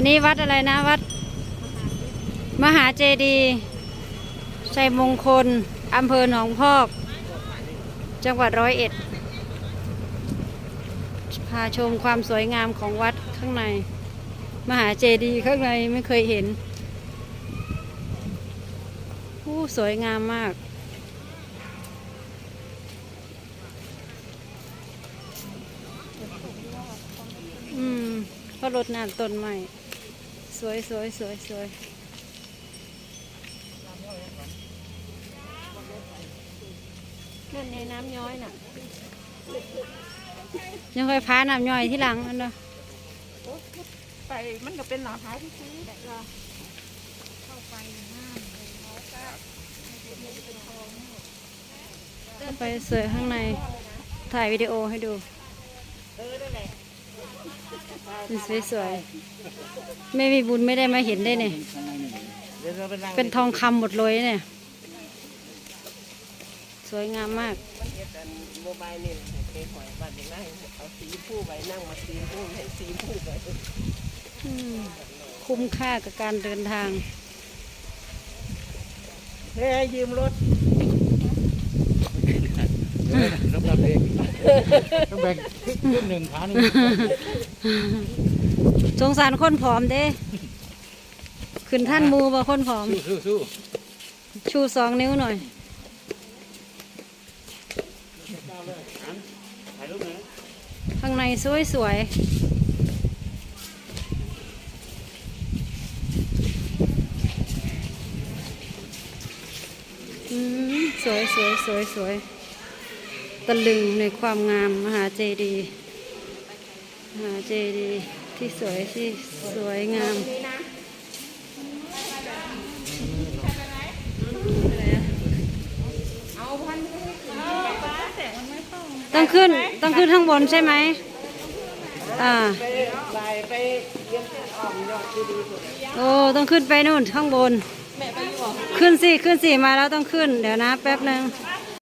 อันนี้วัดอะไรนะวัด มหาเจดีย์ชัยมงคลอำเภอหนองพอก จังหวัดร้อยเอ็ด พาชมความสวยงามของวัดข้างใน มหาเจดีย์ข้างในไม่เคยเห็นผู้สวยงามมาก อืมก็รดน้ำต้นใหม่ สวยสวยสวยสวยนั่นในน้ำย้อยน่ะ ยังค่อยพาน้ำย้อยที่หลังอันเนาะไปมันก็เป็นหลังคาที่ซื้อแต่ก็เข้าไปสวยข้างในถ่ายวิดีโอให้ดูเป็น สวยๆไม่มีบุญไม่ได้มาเห็นได้เนี่ยเดี๋ยวเราไปนั่งเป็นทองคำหมดเลยเนี่ย สวยงามมากโมบายนี่ไปหอยบ้านเด็กนั่งเอาสีผู้ไปนั่งมาสีผู้ให้สีผู้ไปอืมคุ้มค่ากับการเดินทางเฮ้ยยืมรถ ต้องรับเองต้องแบ่งครึ่งหนึ่งขาหนึ่งสงสารคนผอมเด้ ขึ้นท่านมูบ่คนผอม สู้สู้ชูสองนิ้วหน่อยข้างในสวยสวยอืมสวยสวยสวยสวย ตะลึงในความงามมหาเจดีย์มหาเจดีย์ที่สวยที่สวยงามต้องขึ้นต้องขึ้นข้างบนใช่ไหมอ่าโอ้ต้องขึ้นไปนู่นข้างบน ขึ้นสิขึ้นสิมาแล้วต้องขึ้น เดี๋ยวนะแป๊บหนึ่ง